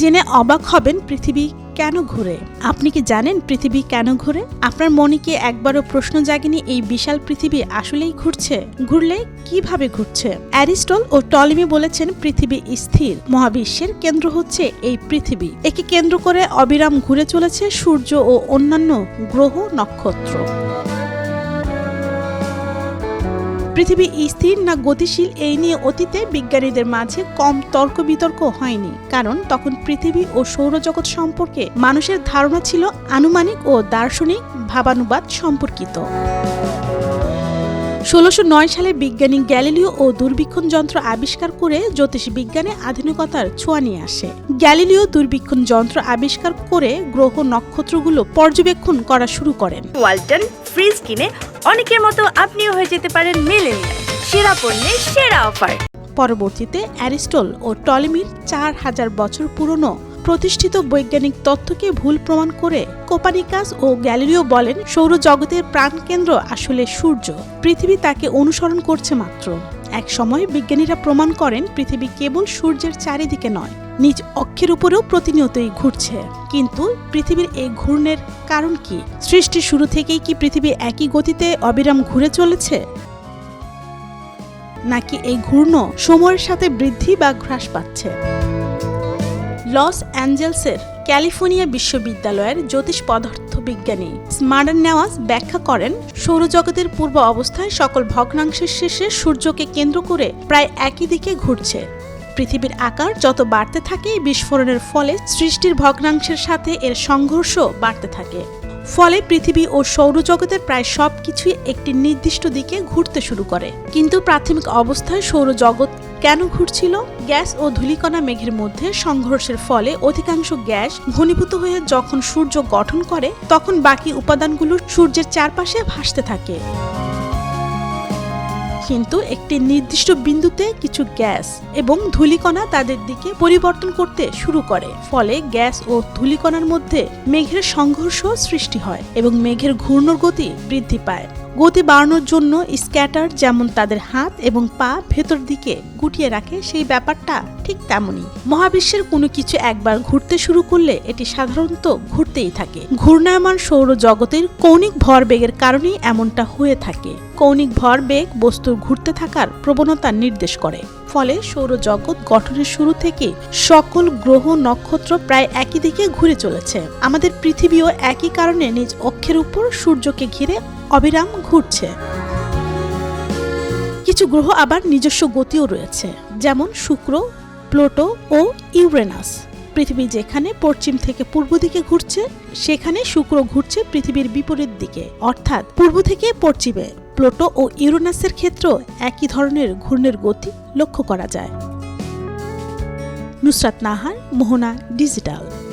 জেনে অবাক হবেন পৃথিবী কেন ঘুরে। আপনি কি জানেন পৃথিবী কেন ঘুরে? আপনার মনে কি একবারও প্রশ্ন জাগেনি এই বিশাল পৃথিবী আসলেই ঘুরছে? ঘুরলে কীভাবে ঘুরছে? অ্যারিস্টল ও টলিমি বলেছেন পৃথিবী স্থির। মহাবিশ্বের কেন্দ্র হচ্ছে এই পৃথিবী। একে কেন্দ্র করে অবিরাম ঘুরে চলেছে সূর্য ও অন্যান্য গ্রহ নক্ষত্র। পৃথিবী স্থির না গতিশীল এই নিয়ে অতীতে বিজ্ঞানীদের মাঝে কম তর্ক বিতর্ক হয়নি, কারণ তখন পৃথিবী ও সৌরজগৎ সম্পর্কে মানুষের ধারণা ছিল আনুমানিক ও দার্শনিক ভাবানুবাদ সম্পর্কিত। ষোলোশো নয় সালে বিজ্ঞানী গ্যালিলিও ও দূরবীক্ষণ যন্ত্র আবিষ্কার করে জ্যোতিষ বিজ্ঞানে আধুনিকতার ছোঁয়া নিয়ে আসে। গ্যালিলিও দূরবীক্ষণ যন্ত্র আবিষ্কার করে গ্রহ নক্ষত্রগুলো পর্যবেক্ষণ করা শুরু করেন। ওয়ালটন ফ্রিজ কিনে অনেকের মতো আপনিও হয়ে যেতে পারেন মেলেনিয়া সেরা পণ্যের সেরা অফার। পরবর্তীতে অ্যারিস্টল ও টলেমির চার হাজার বছর পুরনো প্রতিষ্ঠিত বৈজ্ঞানিক তথ্যকে ভুল প্রমাণ করে কোপানিকাস ও গ্যালিলিও বলেন সৌরজগতের প্রাণকেন্দ্র আসলে সূর্য। পৃথিবী তাকে অনুসরণ করছে মাত্র। এক সময় বিজ্ঞানীরা প্রমাণ করেন পৃথিবী কেবল সূর্যের চারিদিকে নয়, নিজ অক্ষের উপরেও প্রতিনিয়তই ঘুরছে। কিন্তু পৃথিবীর এই ঘূর্ণের কারণ কি? সৃষ্টির শুরু থেকেই কি পৃথিবী একই গতিতে অবিরাম ঘুরে চলেছে? নাকি এই ঘূর্ণ সময়ের সাথে বৃদ্ধি বা হ্রাস পাচ্ছে? লস অ্যাঞ্জেলসের ক্যালিফোর্নিয়া বিশ্ববিদ্যালয়ের জ্যোতিষ পদার্থবিজ্ঞানী স্মার্ডার নেওয়াজ ব্যাখ্যা করেন, সৌরজগতের পূর্ব অবস্থায় সকল ভগ্নাংশের শেষে সূর্যকে কেন্দ্র করে প্রায় একই দিকে ঘুরছে। পৃথিবীর আকার যত বাড়তে থাকে, বিস্ফোরণের ফলে সৃষ্টির ভগ্নাংশের সাথে এর সংঘর্ষ বাড়তে থাকে। ফলে পৃথিবী ও সৌরজগতের প্রায় সব কিছুই একটি নির্দিষ্ট দিকে ঘুরতে শুরু করে। কিন্তু প্রাথমিক অবস্থায় সৌরজগৎ কেন ঘুরছিল? গ্যাস ও ধূলিকণা মেঘের মধ্যে সংঘর্ষের ফলে অধিকাংশ গ্যাস ঘনীভূত হয়ে যখন সূর্য গঠন করে, তখন বাকি উপাদানগুলো সূর্যের চারপাশে ভাসতে থাকে। কিন্তু একটি নির্দিষ্ট বিন্দুতে কিছু গ্যাস এবং ধুলিকণা তাদের দিকে পরিবর্তন করতে শুরু করে। ফলে গ্যাস ও ধূলিকণার মধ্যে মেঘের সংঘর্ষ সৃষ্টি হয় এবং মেঘের ঘূর্ণর গতি বৃদ্ধি পায়। গতি বাড়ানোর জন্য স্ক্যাটার যেমন তাদের হাত এবং পা ভেতর দিকে গুটিয়ে রাখে, সেই ব্যাপারটা ঠিক তেমনই। মহাবিশ্বের কোনো কিছু একবার ঘুরতে শুরু করলে এটি সাধারণত ঘুরতেই থাকে। ঘূর্ণায়মান সৌরজগতের কৌণিক ভরবেগের কারণেই এমনটা হয়ে থাকে। কৌণিক ভরবেগ বস্তুর ঘুরতে থাকার প্রবণতা নির্দেশ করে। ফলে সৌরজগৎ গঠনের শুরু থেকে সকল গ্রহ নক্ষত্র প্রায় একই দিকে ঘুরে চলেছে। আমাদের পৃথিবীও একই কারণে নিজ অক্ষের উপর সূর্যকে ঘিরে অবিরাম ঘুরছে। কিছু গ্রহ আবার নিজস্ব গতিও রয়েছে, যেমন শুক্র, প্লুটো ও ইউরেনাস। পৃথিবী যেখানে পশ্চিম থেকে পূর্ব দিকে ঘুরছে, সেখানে শুক্র ঘুরছে পৃথিবীর বিপরীত দিকে। অর্থাৎ পূর্ব থেকে পশ্চিমে প্লুটো ও ইউরেনাসের ক্ষেত্রেও একই ধরনের ঘূর্ণের গতি লক্ষ্য করা যায়। নুসরাত নাহার, মোহনা ডিজিটাল।